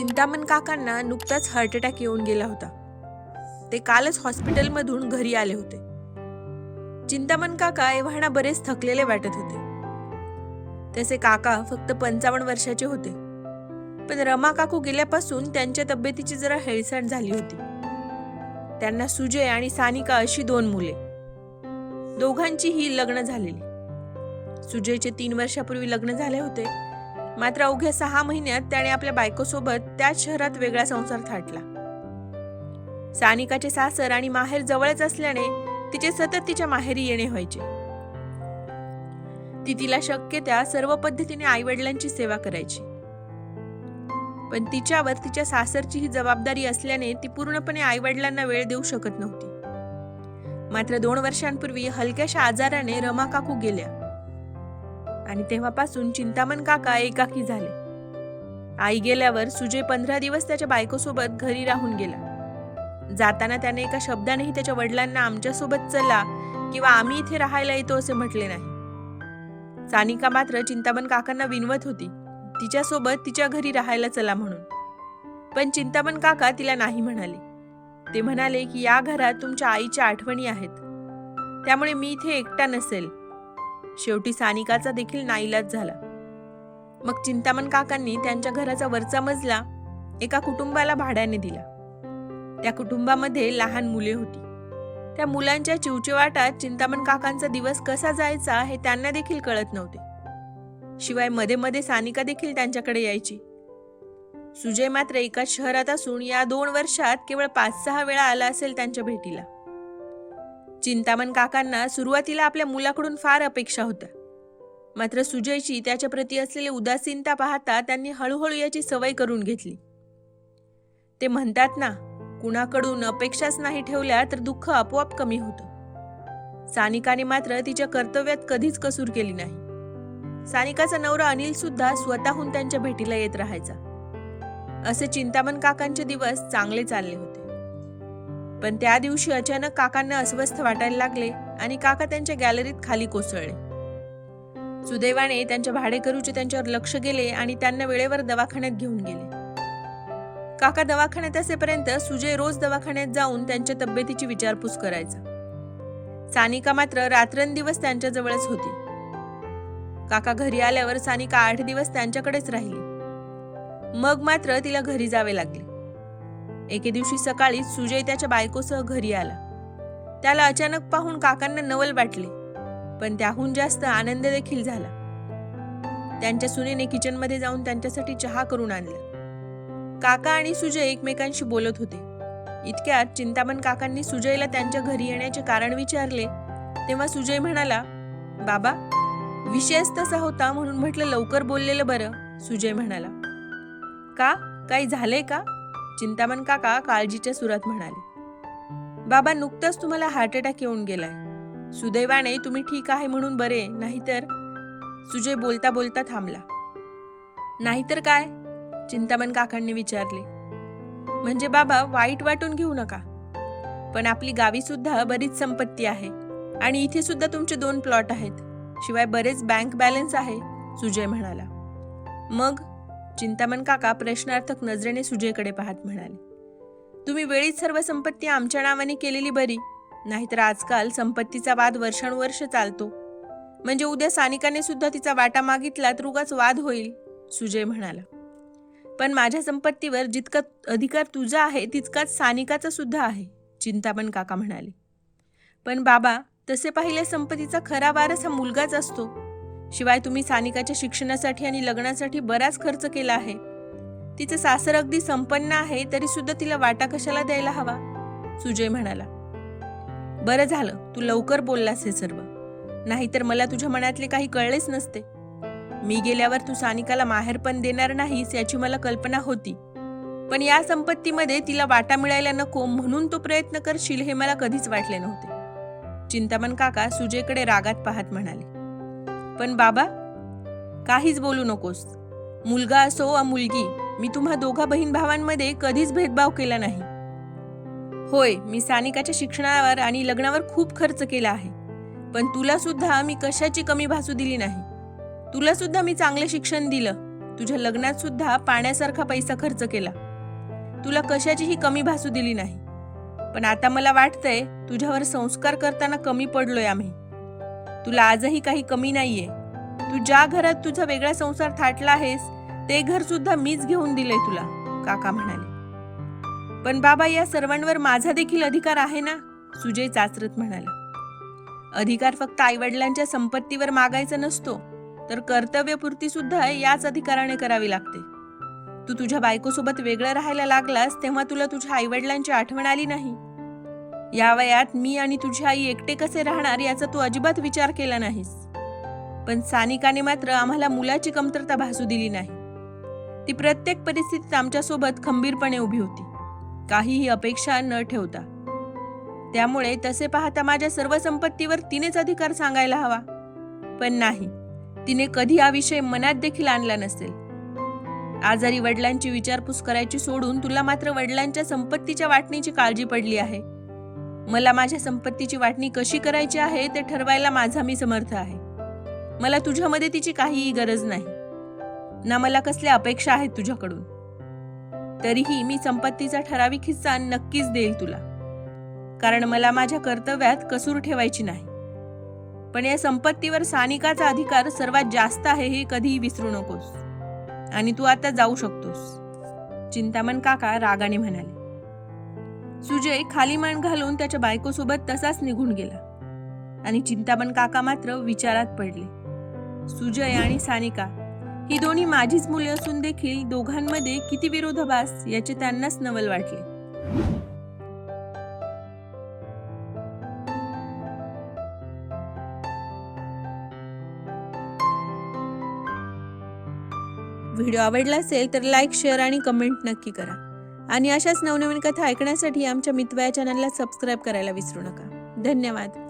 चिंतामण काकांना नुकताच heart attack येऊन गेला होता. ते कालच हॉस्पिटलमधून घरी आले होते. चिंतामण काका एव्हाना बरेच थकलेले वाटत होते. तसे काका फक्त पंचावन्न वर्षाचे होते. पण रमा काकू गेल्यापासून त्यांच्या तब्येतीची जरा हेळसांड झाली होती. त्यांना सुजय आणि सानिका अशी दोन मुले. दोघांचीही लग्न झालेली. सुजयचे तीन वर्षापूर्वी लग्न झाले होते. मात्र अवघ्या सहा महिन्यात त्याने आपल्या बायकोसोबत त्याच शहरात वेगळा संसार थाटला. सानिकाचे सासर आणि माहेर जवळच असल्याने तिचे सतत तिच्या माहेरी येणे व्हायचे. ती तिला शक्य त्या सर्व पद्धतीने आई वडिलांची सेवा करायची. पण तिच्यावर तिच्या सासरची ही जबाबदारी असल्याने ती पूर्णपणे आई वडिलांना वेळ देऊ शकत नव्हती. मात्र दोन वर्षांपूर्वी हलक्याशा आजाराने रमा काकू गेल्या. आणि तेव्हापासून चिंतामण काका एकाकी झाले. आई गेल्यावर सुजय पंधरा दिवस त्याच्या बायकोसोबत घरी राहून गेला. जाताना त्याने एका शब्दानेही त्याच्या वडिलांना आमच्यासोबत चला किंवा आम्ही इथे राहायला येतो असे म्हटले नाही. सानिका मात्र चिंतामण काकांना विनवत होती. तिच्यासोबत तिच्या घरी राहायला चला म्हणून. पण चिंतामण काका तिला नाही म्हणाले. ते म्हणाले की या घरात तुमच्या आईच्या आठवणी आहेत. त्यामुळे मी इथे एकटा नसेल. शेवटी सानिकाचा देखील नाईलाज झाला. मग चिंतामण काकांनी त्यांच्या घराचा वरचा मजला एका कुटुंबाला भाड्याने दिला. त्या कुटुंबामध्ये लहान मुले होती. त्या मुलांच्या चिवचिवाटात चिंतामण काकांचा दिवस कसा जायचा हे त्यांना देखील कळत नव्हते. शिवायमध्ये मध्ये सानिका देखील त्यांच्याकडे यायची. सुजय मात्र एकाच शहरात असून या दोन वर्षात केवळ पाच सहा वेळा आला असेल त्यांच्या भेटीला. चिंतामण काकांना सुरुवातीला आपल्या मुलाकडून फार अपेक्षा होत्या मात्र सुजयची त्याच्या प्रती असलेली उदासीनता पाहता त्यांनी हळूहळू याची सवय करून घेतली. ते म्हणतात ना कुणाकडून अपेक्षाच नाही ठेवल्या तर दुःख आपोआप कमी होतं. सानिकाने मात्र तिच्या कर्तव्यात कधीच कसूर केली नाही. सानिकाचा नवरा अनिल सुद्धा स्वतःहून त्यांच्या भेटीला येत राहायचा. असे चिंतामण काकांचे दिवस चांगले चालले होते. पण त्या दिवशी अचानक काकांना अस्वस्थ वाटायला लागले आणि काका त्यांच्या गॅलरीत खाली कोसळले. सुदैवाने त्यांच्या भाडेकरूचे त्यांच्यावर लक्ष गेले आणि त्यांना वेळेवर दवाखान्यात घेऊन गेले. काका दवाखान्यात असेपर्यंत सुजय रोज दवाखान्यात जाऊन त्यांच्या तब्येतीची विचारपूस करायचा. सानिका मात्र रात्रंदिवस त्यांच्याजवळच होती. काका घरी आल्यावर सानिका आठ दिवस त्यांच्याकडेच राहिली. मग मात्र तिला घरी जावे लागले. एके दिवशी सकाळी सुजय त्याच्या बायकोसह घरी आला. त्याला अचानक पाहून काकांना नवल वाटले पण त्याहून जास्त आनंद देखील झाला. त्यांच्या सुनेने किचनमध्ये जाऊन त्यांच्यासाठी चहा करून आणला. काका आणि सुजय एकमेकांशी बोलत होते. इतक्यात चिंतामण काकांनी सुजयला त्यांच्या घरी येण्याचे कारण विचारले तेव्हा सुजय म्हणाला बाबा विषयच तसा होता म्हणून म्हटलं लवकर बोललेलं बरं सुजय म्हणाला. का? काही झालंय का? चिंतामण काका काळजीच्या सुरात म्हणाले. बाबा नुकतंच तुम्हाला हार्ट अटॅक येऊन गेलाय. सुदैवाने तुम्ही ठीक आहे म्हणून बरे नाहीतर? सुजय बोलता बोलता थांबला. नाहीतर काय? चिंतामण काकांनी विचारले. म्हणजे बाबा वाईट वाटून घेऊ नका. पण आपली गावी सुद्धा बरीच संपत्ती आहे. आणि इथे सुद्धा तुमचे दोन प्लॉट आहेत. शिवाय बरेच बँक बॅलन्स आहे सुजय म्हणाला. मग? चिंतामण काका प्रश्नार्थक नजरेने सुजयकडे पाहत म्हणाले तुम्ही वेळीच सर्व संपत्ती आमच्या नावाने केलेली बरी. नाहीतर आजकाल संपत्तीचा वाद वर्षानुवर्ष चालतो. म्हणजे उद्या सानिकाने सुद्धा तिचा वाटा मागितला तर उगाच वाद होईल सुजय म्हणाला. पण माझ्या संपत्तीवर जितका अधिकार तुझा आहे तितकाच सानिकाचा सुद्धा आहे चिंतामण काका म्हणाले. पण बाबा तसे पाहिले संपत्तीचा खरा वारस हा मुलगाच असतो. शिवाय तुम्ही सानिकाच्या शिक्षणासाठी आणि लग्नासाठी बराच खर्च केला आहे. तिचं सासर अगदी संपन्न आहे तरी सुद्धा तिला वाटा कशाला द्यायला हवा? सुजय म्हणाला. बरं झालं तू लवकर बोललास हे सर्व. नाहीतर मला तुझ्या मनातले काही कळलेच नसते. मी गेल्यावर तू सानिकाला माहेर पण देणार नाहीस याची मला कल्पना होती. पण या संपत्तीमध्ये तिला वाटा मिळायला नको म्हणून तो प्रयत्न करशील हे मला कधीच वाटले नव्हते. चिंतामण काका सुजयकडे रागात पाहत म्हणाले. पण बाबा काहीच बोलू नकोस. मुलगा असो वा मुलगी मी तुम्हा दोघा बहीण भावांमध्ये कधीच भेदभाव केला नाही. होय मी सानिकाच्या शिक्षणावर आणि लग्नावर खूप खर्च केला आहे. पण तुला सुद्धा मी कशाची कमी भासू दिली नाही. तुला सुद्धा मी चांगले शिक्षण दिलं. तुझ्या लग्नात सुद्धा पाण्यासारखा पैसा खर्च केला. तुला कशाचीही कमी भासू दिली नाही. पण आता मला वाटतंय तुझ्यावर संस्कार करताना कमी पडलोय आम्ही. तुला आजही काही कमी नाहीये. तू ज्या घरात तुझा वेगळा संसार थाटला आहेस ते घर सुद्धा मीच घेऊन दिले तुला काका म्हणाले. पण बाबा या सर्वांवर माझा देखील अधिकार आहे ना? सुजय चाचरत म्हणाला. अधिकार फक्त आईवडिलांच्या संपत्तीवर मागायचा नसतो तर कर्तव्यपूर्ती सुद्धा याच अधिकाराने करावी लागते. तू तुझ्या बायकोसोबत वेगळं राहायला लागलास तेव्हा तुला तुझ्या आईवडिलांची आठवण आली नाही. या वयात मी आणि तुझी आई एकटे कसे राहणार याचा तू अजिबात विचार केला नाहीस. पण सानिकाने मात्र आम्हाला मुलाची कमतरता भासू दिली नाही. ती प्रत्येक परिस्थितीत आमच्यासोबत खंबीरपणे उभी होती. काहीही अपेक्षा न ठेवता. त्यामुळे तसे पाहता माझ्या सर्व संपत्तीवर तिनेच अधिकार सांगायला हवा. पण नाही तिने कधी हा विषय मनात देखील आणला नसेल. आजारी वडिलांची विचारपूस करायची सोडून तुला मात्र वडिलांच्या संपत्तीच्या वाटणीची काळजी पडली आहे. मला माझ्या संपत्तीची वाटणी कशी करायची आहे ते ठरवायला माझा मी समर्थ आहे. मला तुझ्यामध्ये तिची काहीही गरज नाही. ना मला कसल्या अपेक्षा आहेत तुझ्याकडून. तरीही मी संपत्तीचा ठराविक हिस्सा नक्कीच देईल तुला. कारण मला माझ्या कर्तव्यात कसूर ठेवायची नाही. पण या संपत्तीवर सानिकाचा अधिकार सर्वात जास्त आहे हे कधीही विसरू नकोस. आणि तू आता जाऊ शकतोस. चिंतामण काका रागाने म्हणाले. सुजय खाली मान घालून त्याच्या बायकोसोबत तसाच निघून गेला. आणि चिंतामण काका मात्र विचारात पडले. सुजय आणि सानिका ही दोन्ही माझीच मुले असून देखील दोघांमध्ये किती विरोधाभास याचे त्यांनाच नवल वाटले. व्हिडिओ आवडला असेल तर लाईक शेअर आणि कमेंट नक्की करा. आणि अशाच नवनवीन कथा ऐकण्यासाठी आमच्या मितवा चॅनलला सबस्क्राईब करायला विसरू नका. धन्यवाद.